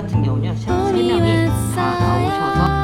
같은 경우는 세 명이 다 나오셔서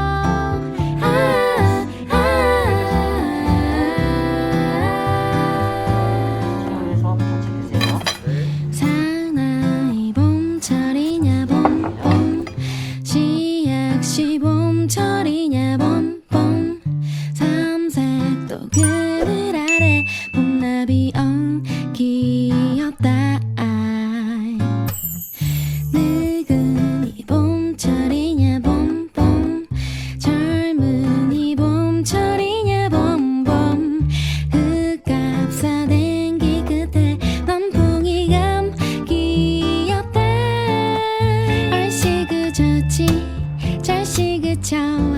같이 잘 시그쳐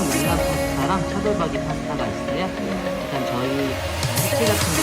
파스타랑 파스타랑 차돌박이 파스타가 있어요. 일단 저희 어, 해치 같은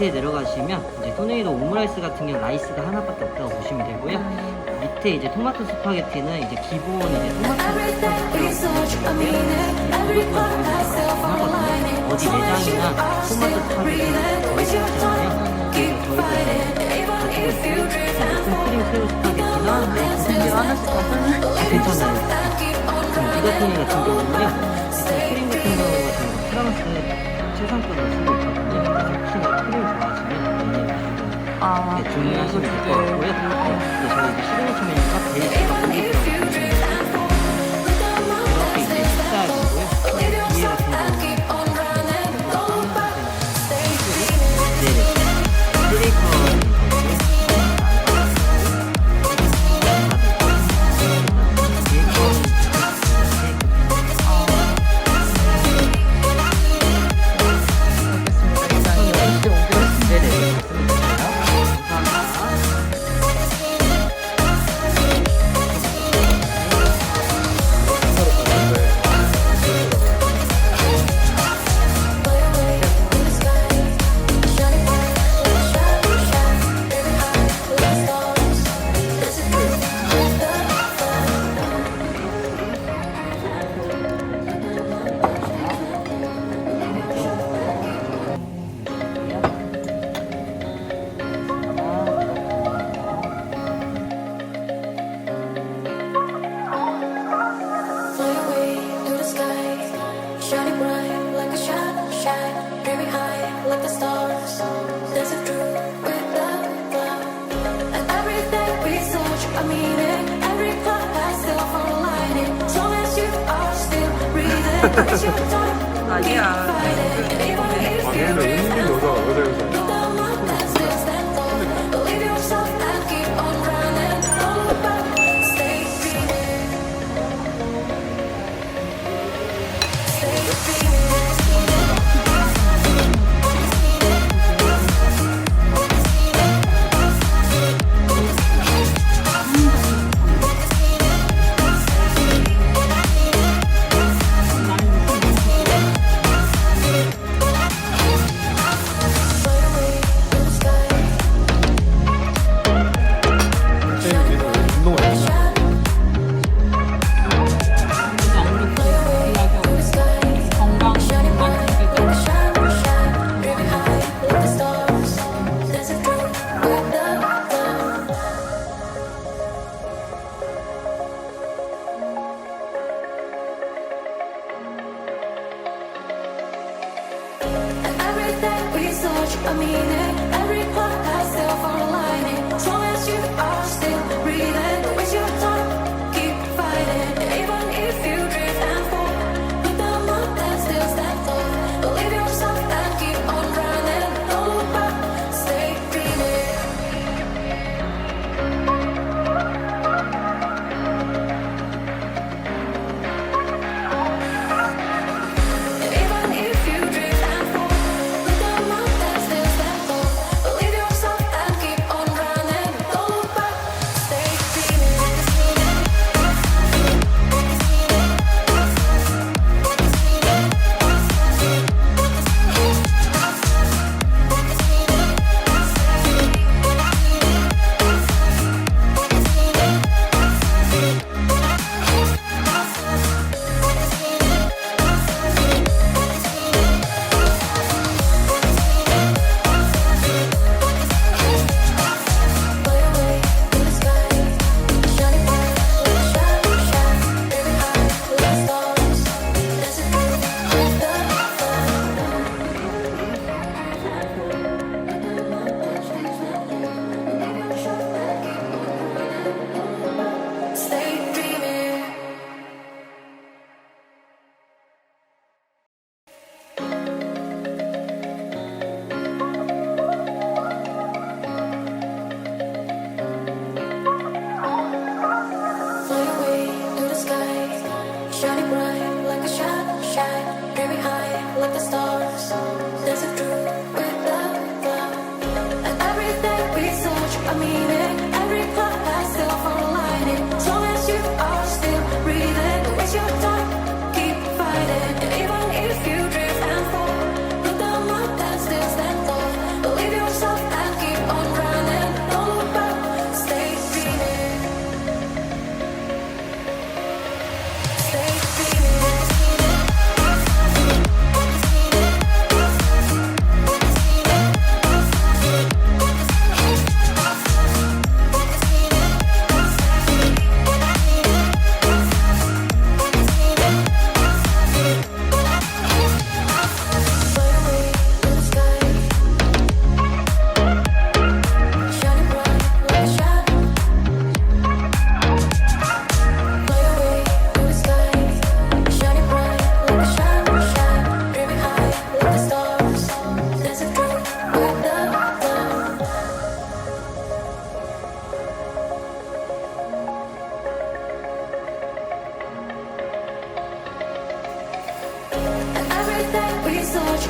밑에 내려가시면 이제 토네이도 오므라이스 같은 경우 라이스가 하나밖에 없다고 보시면 되고요. 밑에 이제 토마토 스파게티는 이제 기본 이제 토마토 스파게티라고 어디 매장이나 토마토 스파게티는 거의 없잖아요. 저희가 크림 새우 스파게티나 근데 하나씩 다 괜찮아요. 디저트 같은 경우는요. 크림 같은 경우 같은 프랑스 최상권을 쓰고 있고 아. 주문하시면 될것 같고요. 저희 이제 11월 초면이니까 데이트가 오기 아니야. 아니야. 여자 여자. and everything we search, I meaning. every part. shining bright like a shadow shine, very high like the stars.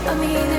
I mean